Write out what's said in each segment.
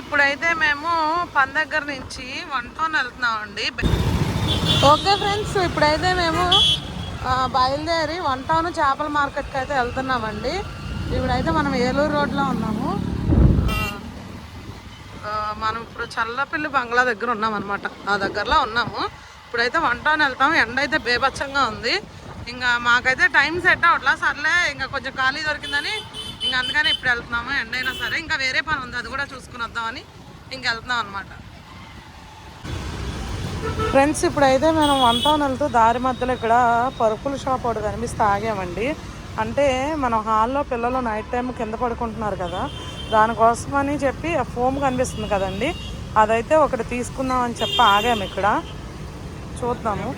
ఇప్పుడైతే మేము పని దగ్గర నుంచి వన్ టౌన్ వెళ్తున్నామండి. ఓకే ఫ్రెండ్స్ ఇప్పుడైతే మేము బయలుదేరి వన్ టౌన్ చేపల మార్కెట్కి అయితే వెళ్తున్నామండి. ఇప్పుడైతే మనం ఏలూరు రోడ్లో ఉన్నాము. మనం ఇప్పుడు చల్లపిల్లి బంగ్లా దగ్గర ఉన్నాం అనమాట ఆ దగ్గరలో ఉన్నాము. ఇప్పుడైతే వన్ టౌన్ వెళ్తాము. ఎండ అయితే బేబచ్చంగా ఉంది. ఇంకా మాకైతే టైం సెట్ అవట్లా సర్లే ఇంకా కొంచెం ఖాళీ దొరికిందని ఇంకా అందుకని ఇప్పుడు వెళ్తున్నాము. ఎండ్ అయినా సరే ఇంకా వేరే పని ఉంది. అది కూడా చూసుకుని వద్దామని ఇంక వెళ్తున్నాం అనమాట ఫ్రెండ్స్ ఇప్పుడైతే మనం వన్ టౌన్ వెళ్తూ దారి మధ్యలో ఇక్కడ పరుపుల షాప్ ఒకటి కనిపిస్తే ఆగామండి. అంటే మనం హాల్లో పిల్లలు నైట్ టైం కింద పడుకుంటున్నారు కదా దానికోసమని చెప్పి ఆ ఫోమ్ కనిపిస్తుంది కదండి. అదైతే ఒకటి తీసుకుందాం అని చెప్పి ఆగాము ఇక్కడ. చూద్దాము.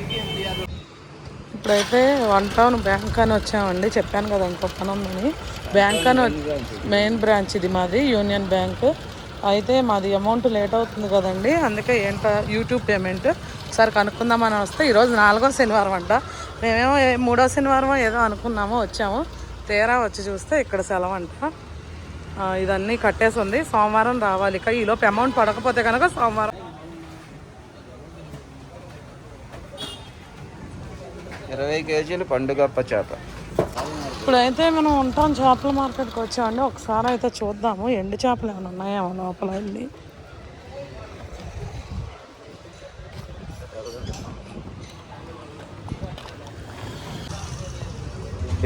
ఇప్పుడైతే వన్ టౌన్ బ్యాంక్ అని వచ్చామండి. చెప్పాను కదా ఇంకో పని ఉందని. బ్యాంక్ అని మెయిన్ బ్రాంచ్ ఇది మాది యూనియన్ బ్యాంక్. అయితే మాది అమౌంట్ లేట్ అవుతుంది కదండి. అందుకే ఏంటో యూట్యూబ్ పేమెంట్. ఒకసారి కనుక్కుందామని వస్తే ఈరోజు నాలుగో శనివారం అంట. మేమేమో మూడో శనివారం ఏదో అనుకున్నామో వచ్చాము. తీరా వచ్చి చూస్తే ఇక్కడ సెలవు అంట. ఇదన్నీ కట్టేసి ఉంది. సోమవారం రావాలి. ఇక ఈలోపు అమౌంట్ పడకపోతే కనుక సోమవారం ఇరవై కేజీలు పండుగప్ప చేప. ఇప్పుడైతే మనం ఉంటాం చేపల మార్కెట్కి వచ్చామండి. ఒకసారి అయితే చూద్దాము. ఎండు చేపలు ఏమైనా ఉన్నాయేమో లోపల వెళ్ళి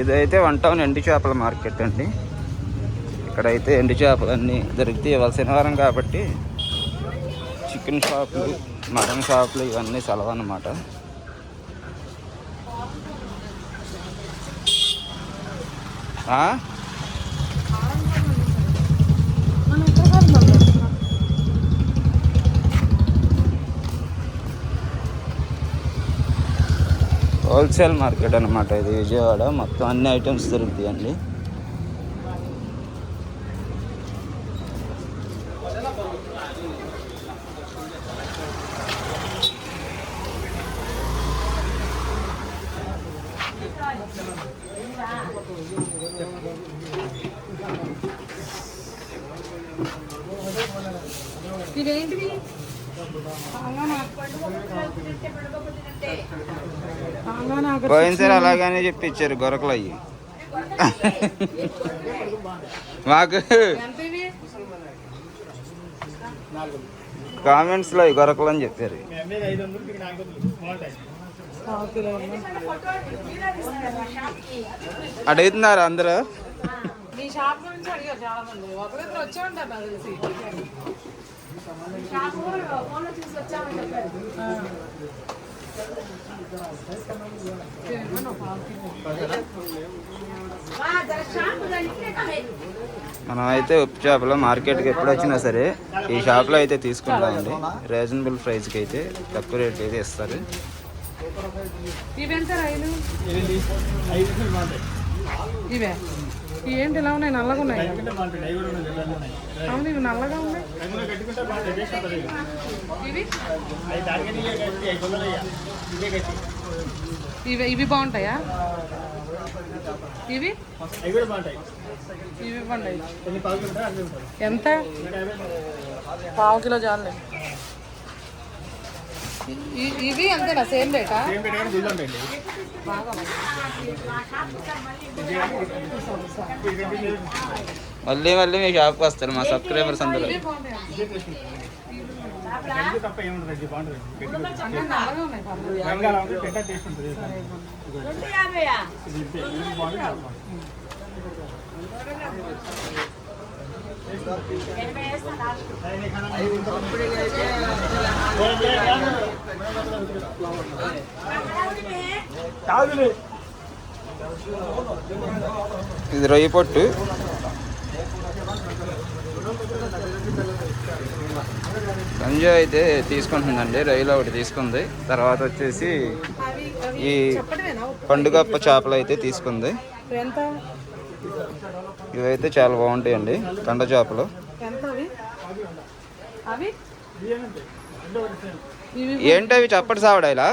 ఇదైతే వన్ టౌన్ ఎండు చేపల మార్కెట్ అండి. ఇక్కడైతే ఎండు చేపలు అన్నీ దొరికితే ఇవాళ శనివారం కాబట్టి చికెన్ షాపులు మటన్ షాపులు ఇవన్నీ సెలవు అన్నమాట. హోల్సేల్ మార్కెట్ అన్నమాట ఇది విజయవాడ. మొత్తం అన్ని ఐటమ్స్ దొరుకుతాయండి. పోయినసారి అలాగనే చెప్పి గొరకలు అయ్యి. మాకు కామెంట్స్లో గొరకలు అని చెప్పారు. అడుగుతున్నారు అందరూ. మీ షాప్ నుంచి అడిగారు చాలా మంది. ఒకరిద్దరు వచ్చి ఉంటారు నాకు తెలిసి. మనం అయితే ఉప్పు చేపలు మార్కెట్కి ఎప్పుడు వచ్చినా సరే ఈ షాప్లో అయితే తీసుకుంటామండి. రీజనబుల్ ప్రైస్కి అయితే తక్కువ రేట్ అయితే ఇస్తారు. ఇవే? ఏంటి ఇలా ఉన్నాయి? నల్లగా ఉన్నాయి. అవును ఇవి నల్లగా ఉన్నాయి. ఇవి? ఇవి బాగుంటాయా? ఇవి? ఇవి ఇవ్వండి. ఎంత? పావు కిలో చాలే ఇవి అంతేనా? సేమ్ రేటా? మళ్ళీ మళ్ళీ మీ షాప్కి వస్తారు మా సబ్స్క్రైబర్స్ అందరూ. ఇవే బాగుంటాయా అంటే నల్లగా ఉన్నాయి పర్లేదు. ఇది రొయ్య పొట్టు. సంజయ్ అయితే తీసుకుంటుందండి రొయ్యలు ఒకటి తీసుకుంది. తర్వాత వచ్చేసి ఈ పండుగప్ప చేపలు అయితే తీసుకుంది. ఇవైతే చాలా బాగుంటాయండి కండ చేపలు. ఏంటి అవి? చప్పటి సావడా ఇలా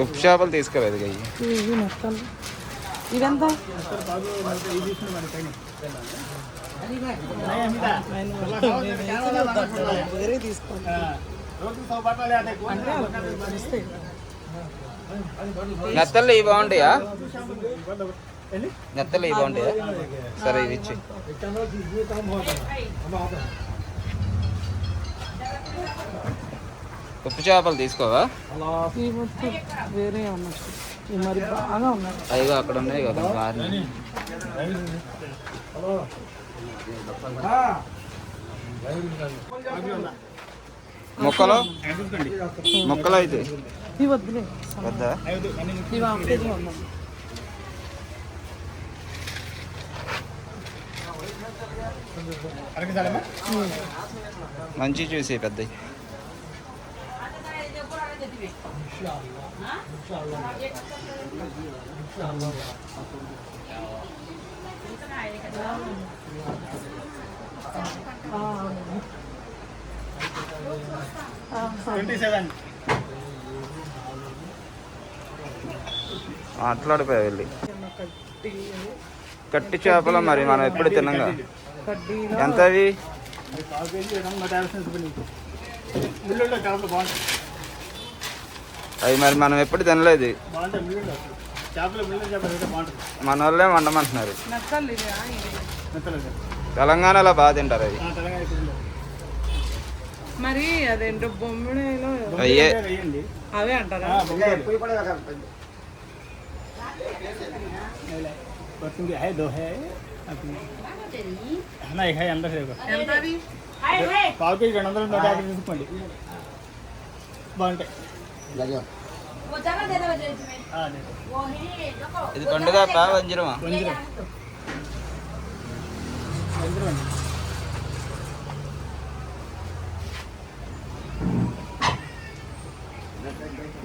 ఉప్పు చేపలు మొత్తం ఇదెంత? నెత్తలు ఇవి బాగుంటాయా? నెత్తలు ఇవి బాగుంటాయా? సరే ఇవి ఇచ్చి. ఉప్పు చేపలు తీసుకోవా? వేరే ఉన్నాయి మరి బాగా ఉన్నాయి. అయ్యో అక్కడ ఉన్నాయి కదా వారిని మొక్కలు? మొక్కలు అయితే. వద్దులే. వద్దా? మంచి చూసి పెద్ద మాట్లాడిపోయా వెళ్ళి కట్టి చేపలు మరి మనం ఎప్పుడు తినంగా? కడ్డీలో ఎంత అవి అవి మరి మనం ఎప్పుడు తినలేదు. మన వాళ్ళే వండమంటున్నారు. తెలంగాణలో బాగా తింటారు అది. మరి అదేంటో బొమ్మిడిలో అయ్యే. అవే అంటారు? పావు కేజీ రెండు వందల తీసుకోండి. బాగుంటాయి. ఇది పండుగ పా వంజరమా వంజరం వంజరం అండి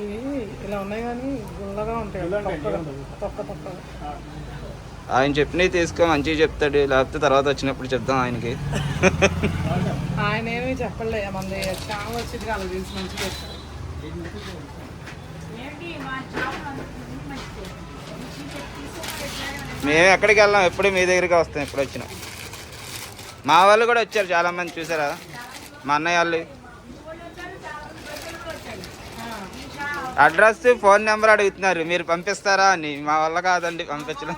ఇవి ఇలా ఉన్నాయి కానీ గుల్లగా ఉంటాయి. తొక్క ఆయన చెప్పినవి తీసుకో మంచిగా చెప్తాడు లేకపోతే తర్వాత వచ్చినప్పుడు చెప్దాం ఆయనకి. ఆయన ఏమీ చెప్పలే మంది చాలా వచ్చింది కాదు తెలిసి మంచిగా. మేము ఎక్కడికి వెళ్ళాం ఎప్పుడు మీ దగ్గరికి వస్తాం ఎప్పుడు వచ్చినాం. మా వాళ్ళు కూడా వచ్చారు చాలా మంది చూసారా? మా అన్నయ్య వాళ్ళు. అడ్రస్ ఫోన్ నెంబర్ అడుగుతున్నారు మీరు పంపిస్తారా అని. మా వల్ల కాదండి పంపించడం.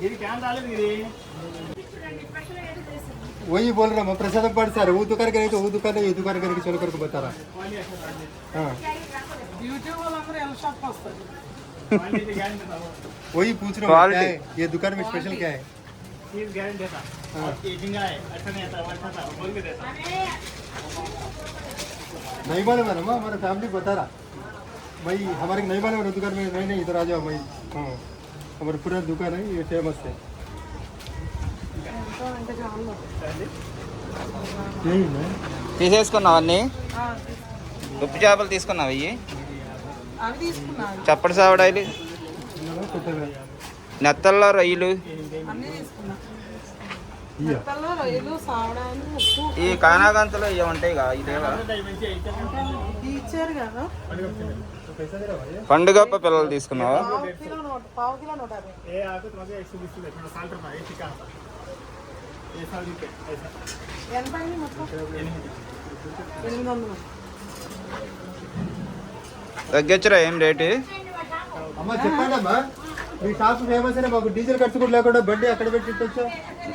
దీనికి క్యాన్ రాలేదు वही बोल रहा मैं प्रसाद पड़ सर वो दुकान करे तो वो दुकान ये दुकान करके चलो करके बता रहा वही पूछ रहा हूँ ये दुकान में स्पेशल क्या है? नहीं बोले है ना हमारा फैमिली बता रहा। भाई हमारे नहीं मालूम दुकान में नहीं नहीं इधर आ जाओ भाई हाँ। हमारे पूरा दुकान है ये फ़ेमस है। తీసేసుకున్నావు అన్ని? ఉప్పు చేపలు తీసుకున్నావు ఇవి చప్పటి సావడాయిలు నెత్తల్లో రొయ్యలు? ఈ కానాగంతలో ఇవి ఉంటాయి పండుగ పిల్లలు తీసుకున్నావా? తగ్గచ్చురా ఏం రేటు అమ్మా చెప్పానమ్మా మీ షాప్ ఫేమస్ అయినా మాకు డీజిల్ ఖర్చు కూడా లేకుండా బండి అక్కడ పెట్టి ఇచ్చా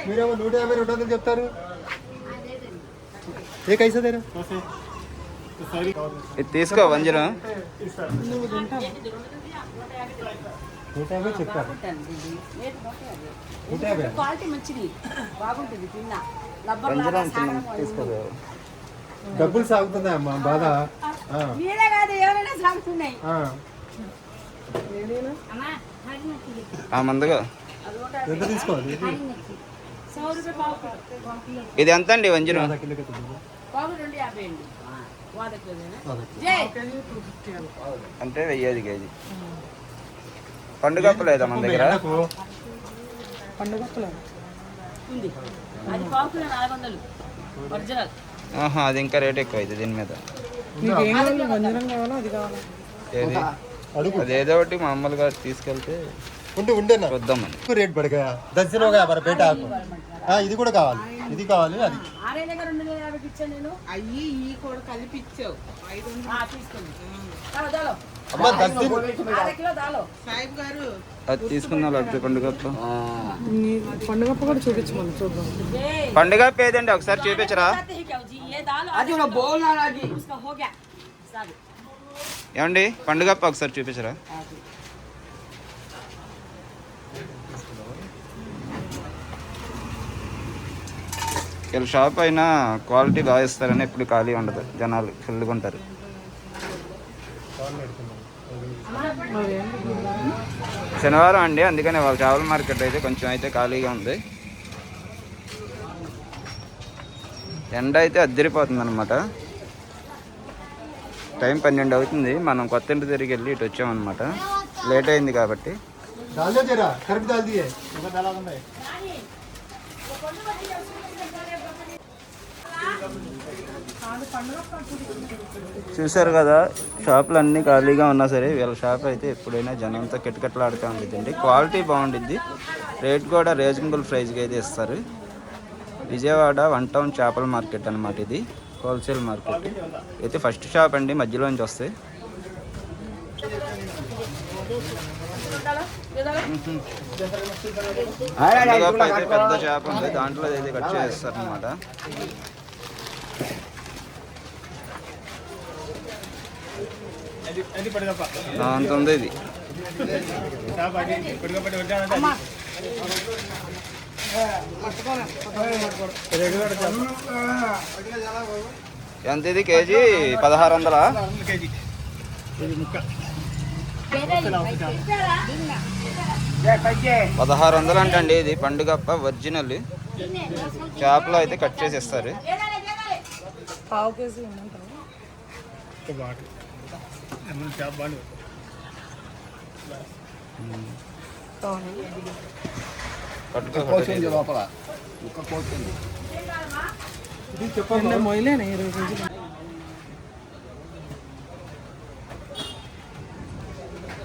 మీరేమో నూట యాభై రెండు వందలు చెప్తారు. ఏ కైసా తీసుకో వంజరం. నూట యాభై చెప్పారు. నూట యాభై క్వాలిటీ మంచిది. బాగుంటుంది డబ్బులు సాగుతున్నాయి అమ్మా బాధ. మందుగా. ఎంత తీసుకోవాలి? ఇది ఎంత అండి. వంజన అంటే వెయ్యి కేజీ. పండుగ లేదా మన దగ్గర? ఆహా అది ఇంకా రేట్ ఎక్కువ అయితే దీని మీద. నీకు ఏం కావాలి? వంజనం కావాలా? అది కావాలా? ఏది? ఒకటి మామూలుగా తీసుకెళ్తే ఉండి ఉండేనా వద్దామని. ఎక్కువ రేట్ పడగా బేటా ఆకు ఆ, ఇది కూడా కావాలి. ఇది కావాలి అది. అయ్యి ఈ కూడా కలిపి ఇచ్చావు. అది తీసుకుందాం లడ్డు పండుగ పండుగ పండుగ పేదండి ఒకసారి చూపించరా? ఏమండి? పండుగ ఒకసారి చూపించరా? వీళ్ళ షాప్ అయినా క్వాలిటీ బాగా ఇస్తారని ఎప్పుడు ఖాళీ ఉండదు. జనాలు ఫుల్గా ఉంటారు శనివారం అండి అందుకని వాళ్ళ చేపల మార్కెట్ అయితే కొంచెం అయితే ఖాళీగా ఉంది. ఎండ అయితే అద్దరిపోతుంది అనమాట టైం పన్నెండు అవుతుంది మనం కొత్త ఇంటి తిరిగి వెళ్ళి ఇటు వచ్చామన్నమాట. లేట్ అయింది కాబట్టి. చూసారు కదా షాపులు అన్నీ ఖాళీగా ఉన్నా సరే వీళ్ళ షాప్ అయితే ఎప్పుడైనా జనంతో కిటకిటలాడుతూ ఉండిద్దండి. క్వాలిటీ బాగుండిద్ది. రేట్ కూడా రీజనబుల్ ప్రైస్కి అయితే ఇస్తారు. విజయవాడ వన్ టౌన్ చేపల మార్కెట్ అనమాట ఇది. Wholesale market. అయితే ఫస్ట్ షాప్ అండి మధ్యలోంచి అయితే పెద్ద చేప ఉంది దాంట్లో అయితే కట్ చేస్తారు అనమాట అది అది పడగప్ప అంత ఉంది ఇది. ఎంత ఇది కేజీ? పదహారు వందలా? వందల కేజీ. ఇది ముక్క. పదహారు వందలు అంటండి ఇది పండుగప్ప ఒరిజినల్. చేపలో అయితే కట్ చేసి ఇస్తారు పావు కేజీ ఇమ్మంటారు ఒక బాటిల్ అన్నీ చేప బాగా ఇరవై కేజీలు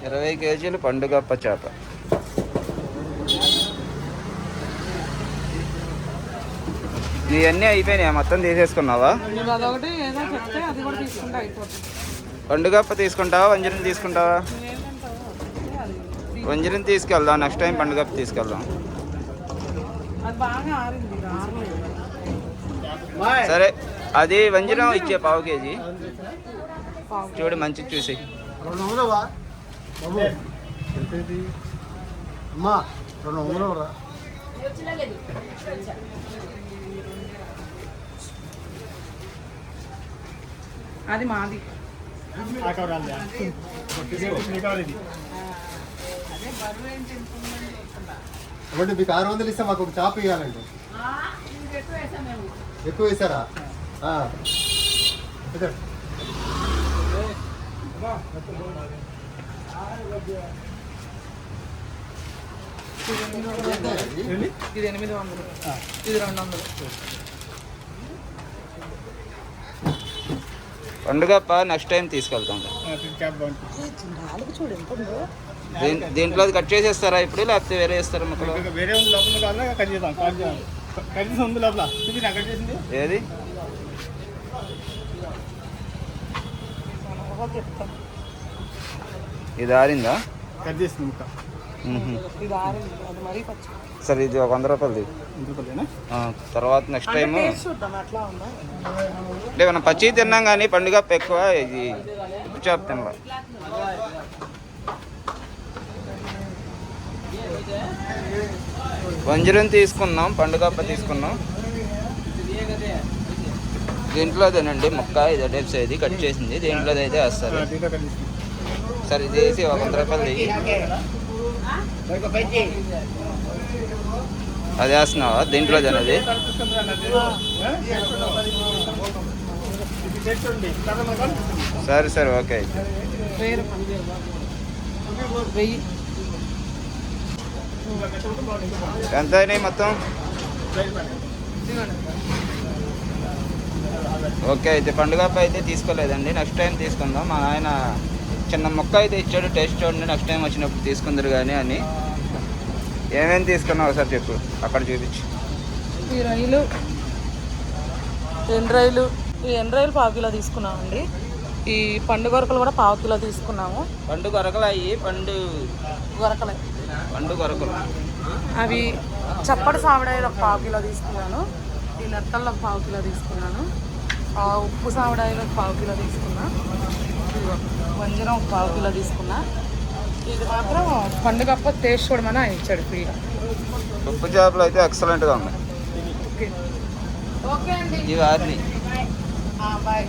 ఇరవై కేజీలు పండుగప్ప చేప. ఇవన్నీ అయిపోయినాయా? మొత్తం తీసేసుకున్నావా? నువ్వు అదొకటి ఏదో చెప్తే అది కూడా తీసుకుంటే అయిపోతుంది. పండుగప్ప తీసుకుంటావా? వంజరం తీసుకుంటావా? వంజరం తీసుకెళ్దాం. నెక్స్ట్ టైం పండుగప్ప తీసుకెళ్దాం. సరే అది వంజరం ఇచ్చే పావు కేజీ. చూడు మంచి చూసి. అది మాది. ఆ కవర్ మీకు ఆరు వందలు ఇస్తే మాకు ఒక చాప ఇవ్వాలండి ఎక్కువ వేసారా? ఇది ఎనిమిది వందలు. ఇది రెండు వందలు. పండుగప్ప నెక్స్ట్ టైం తీసుకెళ్తాం. దీంట్లో అది కట్ చేసేస్తారా ఇప్పుడు లేకపోతే వేరే వేస్తారా ముక్కలు? ఏది? ఇది ఆరిందా? కట్ చేసింది ముక్క. మ్మ్హ. ఇది ఆరింది అది మరీ పచ్చి సరే ఇది ఒక వంద రూపాయలది తర్వాత నెక్స్ట్ టైం అంటే మనం పచ్చి తిన్నాం కానీ పండుగ ఎక్కువ ఇది ఉప్పు చేప తినలా. వంజరం తీసుకున్నాం పండుగప్ప తీసుకున్నాం. దీంట్లో అదేనండి ముక్క ఇది టైప్స్ ఇది కట్ చేసింది. దీంట్లో అయితే వేస్తారు. సరే ఇది వేసి ఒక వంద రూపాయలు. అది వేస్తున్నావా? దీంట్లో అది? సరే సరే ఓకే ఎంత అయినాయి మొత్తం? ఓకే అయితే పండుగ అయితే తీసుకోలేదండి. నెక్స్ట్ టైం తీసుకుందాం. మా నాయన చిన్న మొక్క అయితే ఇచ్చాడు టేస్ట్ చూడండి నెక్స్ట్ టైం వచ్చినప్పుడు తీసుకుందరు కానీ అని. ఏమేమి తీసుకున్నావు ఒకసారి చెప్పు అక్కడ చూపించు. ఈ రైలు ఎండ్రాయిలు ఈ ఎండ్రాయిలు పావు కిలో తీసుకున్నామండి ఈ పండు గొరకలు కూడా పావు కిలో తీసుకున్నాము. పండు కొరకలు అయ్యి పండు గొరకలే. పండు కొరకలు అవి చప్పటి సావిడాయిలు ఒక పావు కిలో తీసుకున్నాను. ఈ నెత్తళ్ళు ఒక పావు కిలో తీసుకున్నాను. ఆ ఉప్పు సావిడాయిలు ఒక పావు కిలో తీసుకున్నా. ఇదిగో. వంజరం ఒక పావు కిలో తీసుకున్నా. ఇది మాత్రం పండుగప్ప టేస్ట్ చూడమని ఆయన ఇచ్చాడు ఫ్రీగా ఉప్పు చేపలు అయితే ఎక్సలెంట్గా ఉన్నాయి. ఓకే. ఓకే అండి. బాయ్.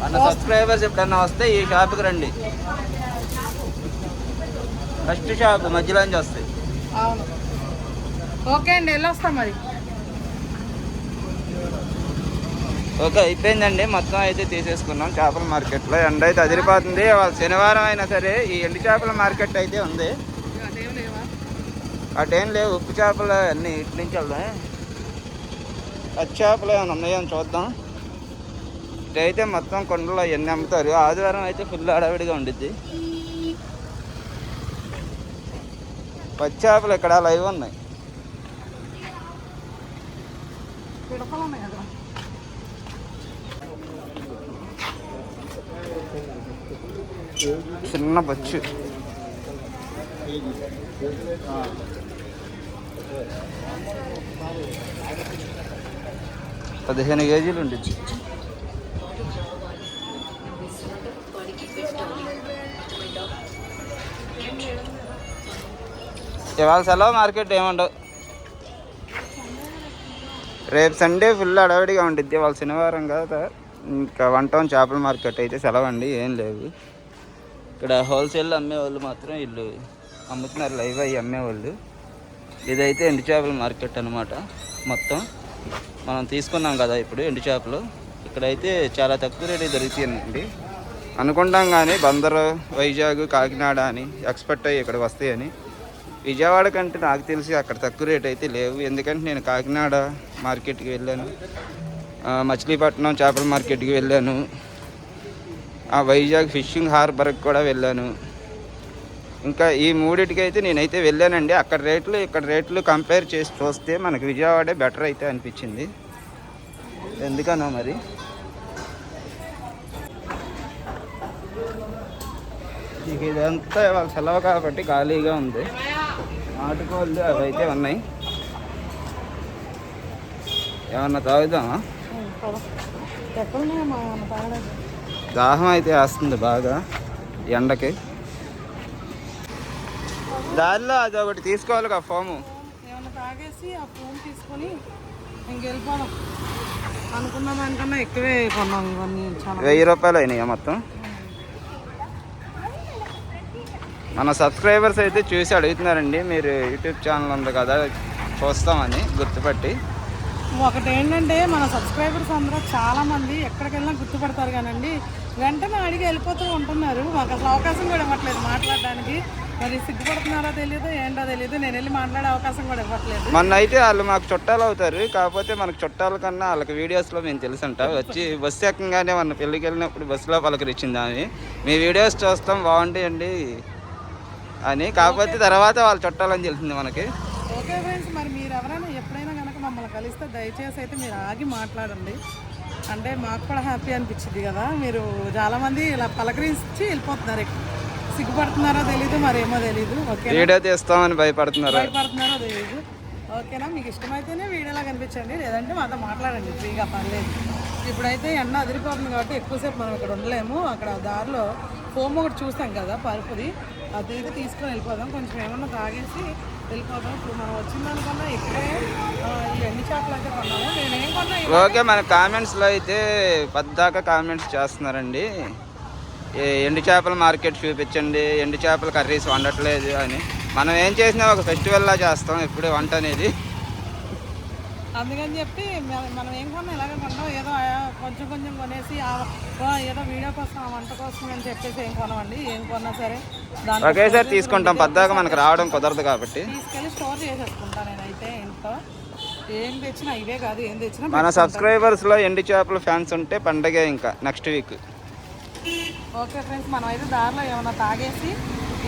మన సబ్స్క్రైబర్స్ ఎప్పుడన్నా వస్తే ఈ షాప్కి రండి. ఫస్ట్ షాప్ మధ్యలోంచి వస్తాయి. అవును. ఓకే అండి వెళ్ళొస్తాం మరి. ఓకే అయిపోయిందండి. మొత్తం అయితే తీసేసుకున్నాం చేపల మార్కెట్లో. ఎండ అయితే అదిరిపోతుంది. వాళ్ళ శనివారం అయినా సరే ఈ ఎండు చేపల మార్కెట్ అయితే ఉంది. అటేం లేవు. ఉప్పు చేపలు అన్నీ ఇటు నుంచి వెళ్దాం. పచ్చి చేపలు ఏమైనా ఉన్నాయని చూద్దాం. ఇటైతే మొత్తం కొండలో ఎన్ని అమ్ముతారు. ఆదివారం అయితే ఫుల్ హడావిడిగా ఉండిద్ది. పచ్చి చేపలు ఇక్కడ లైవ్ ఉన్నాయి పిడకలు ఉన్నాయి కదా చిన్న బచ్చు. పదిహేను కేజీలు ఉండొచ్చు ఇవాళ సెలవు మార్కెట్ ఏముండవు? రేపు సండే ఫుల్ అడవిడిగా ఉండిద్ది. వాళ్ళ శనివారం కదా. ఇంకా వన్ టౌన్ చేపల మార్కెట్ అయితే సెలవు అండి ఏం లేదు ఇక్కడ హోల్సేల్ అమ్మేవాళ్ళు మాత్రం వీళ్ళు అమ్ముతున్నారు లైవ్ అయ్యి అమ్మేవాళ్ళు. ఇదైతే ఎండు చేపల మార్కెట్ అనమాట మొత్తం మనం తీసుకున్నాం కదా ఇప్పుడు ఎండు చేపలు. ఇక్కడైతే చాలా తక్కువ రేటు దొరుకుతాయండి. అనుకుంటాం కానీ బందరు వైజాగ్ కాకినాడ అని ఎక్స్పెక్ట్ అయ్యి ఇక్కడ వస్తాయని. విజయవాడ కంటే నాకు తెలిసి అక్కడ తక్కువ రేట్ అయితే లేవు. ఎందుకంటే నేను కాకినాడ మార్కెట్కి వెళ్ళాను. మచిలీపట్నం చేపల మార్కెట్కి వెళ్ళాను. ఆ వైజాగ్ ఫిషింగ్ హార్బర్కి కూడా వెళ్ళాను. ఇంకా ఈ మూడిటికి అయితే నేనైతే వెళ్ళానండి. అక్కడ రేట్లు ఇక్కడ రేట్లు కంపేర్ చేసి చూస్తే మనకి విజయవాడే బెటర్ అయితే అనిపించింది. ఎందుకనో మరి? ఇక ఇదంతా వాళ్ళ సెలవు కాబట్టి ఖాళీగా ఉంది. నాటుకోళ్ళు అవి అయితే ఉన్నాయి. ఏమన్నా తాగుదామా ఎక్కడున్నాయో మా అన్న తాగలేదు దాహం అయితే వేస్తుంది బాగా ఎండకి. దారిలో అది ఒకటి తీసుకోవాలి కదా ఫోము. తాగేసి ఆ ఫోన్ తీసుకొని ఇంకెళ్ళిపోదాం అనుకున్న దానికన్నా ఎక్కువే కొన్నాం ఇవన్నీ చాలా. వెయ్యి రూపాయలు అయినాయా మొత్తం? మన సబ్స్క్రైబర్స్ అయితే చూసి అడుగుతున్నారండి మీరు యూట్యూబ్ ఛానల్ ఉంది కదా చూస్తామని గుర్తుపట్టి. ఒకటి ఏంటంటే మన సబ్స్క్రైబర్స్ అందరూ చాలా మంది ఎక్కడికి వెళ్ళినా గుర్తుపడతారు కానండి. వెంటనే అడిగి వెళ్ళిపోతూ ఉంటున్నారు. మాకు అసలు అవకాశం కూడా ఇవ్వట్లేదు మాట్లాడడానికి. మరి సిగ్గుపడుతున్నారో తెలియదు ఏంటో తెలియదు నేను వెళ్ళి మాట్లాడే అవకాశం కూడా ఇవ్వట్లేదు. మొన్న అయితే వాళ్ళు మాకు చుట్టాలు అవుతారు. కాకపోతే మనకు చుట్టాల కన్నా వాళ్ళకి వీడియోస్లో మేము తెలుసంట. వచ్చి బస్సు ఎక్కగానే మన పెళ్ళికి వెళ్ళినప్పుడు బస్సులో పలకరించింది ఆమె. మీ వీడియోస్ చూస్తాం బాగుంటాయండి అని. కాకపోతే తర్వాత వాళ్ళు చుట్టాలని తెలిసింది మనకి. ఓకే ఫ్రెండ్స్ మరి మీరు ఎవరైనా ఎప్పుడైనా కనుక మమ్మల్ని కలిస్తే దయచేసి అయితే మీరు ఆగి మాట్లాడండి. అంటే మాకు కూడా హ్యాపీ అనిపించింది కదా. మీరు చాలామంది ఇలా పలకరించి వెళ్ళిపోతున్నారు. సిగ్గుపడుతున్నారో తెలీదు మరేమో తెలీదు. ఓకే వీడియో తీస్తామని భయపడుతున్నారు? భయపడుతున్నారో తెలియదు ఓకేనా? మీకు ఇష్టమైతేనే వీడియోలా కనిపించండి. లేదంటే మాతో మాట్లాడండి ఫ్రీగా పర్లేదు. ఇప్పుడైతే ఎండ అదిరిపోతుంది కాబట్టి ఎక్కువసేపు మనం ఇక్కడ ఉండలేము. అక్కడ దారిలో ఫోమ్ ఒకటి చూసాం కదా పరుపుది. అది అయితే తీసుకొని వెళ్ళిపోదాం. కొంచెం ఏమన్నా తాగేసి వెళ్ళిపోదాం ఇప్పుడు మనం వచ్చిన దానికన్నా ఎక్కువే ఆ, ఈ ఎండి చేపలు అయితే కొన్నాము. నేనేం కొన్నా ఓకే మన కామెంట్స్లో అయితే పద్దాక కామెంట్స్ చేస్తున్నారండి. ఎండు చేపల మార్కెట్ చూపించండి ఎండు చేపల కర్రీస్ వండట్లేదు అని. మనం ఏం చేసినా ఒక ఫెస్టివల్లా చేస్తాం ఎప్పుడు వంట అనేది. అందుకని చెప్పి మన- ఏం కొన్నా ఇలాగే కొన్నాం ఏదో కొంచెం కొంచెం కొనేసి ఏదో వీడియో కోసం ఆ వంట కోసం అని చెప్పేసి ఏం కొనమండి ఏం కొన్నా సరే. ఒకేసారి తీసుకుంటాం పద్దాక మనకు రావడం కుదరదు కాబట్టి. తీసుకెళ్ళి స్టోర్ చేసేసుకుంటాను నేనైతే ఇంట్లో. ఏం తెచ్చినా ఇవే కాదు ఏం తెచ్చినా మన సబ్స్క్రైబర్స్లో ఎండి చేపల ఫ్యాన్స్ ఉంటే పండగే ఇంకా నెక్స్ట్ వీక్. ఓకే ఫ్రెండ్స్ మనం అయితే దారిలో ఏమైనా తాగేసి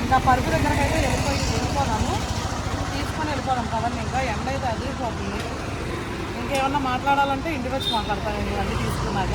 ఇంకా పరుపు దగ్గరకు అయితే వెళ్ళిపోయి వెళ్ళిపోదాము తీసుకొని వెళ్ళిపోదాం కదండి ఇంకా ఎండ అయితే అదిరిపోతుంది. ఇంకేమన్నా మాట్లాడాలంటే ఇంటికి వచ్చి మాట్లాడతాను నేను ఇవన్నీ తీసుకున్నాక.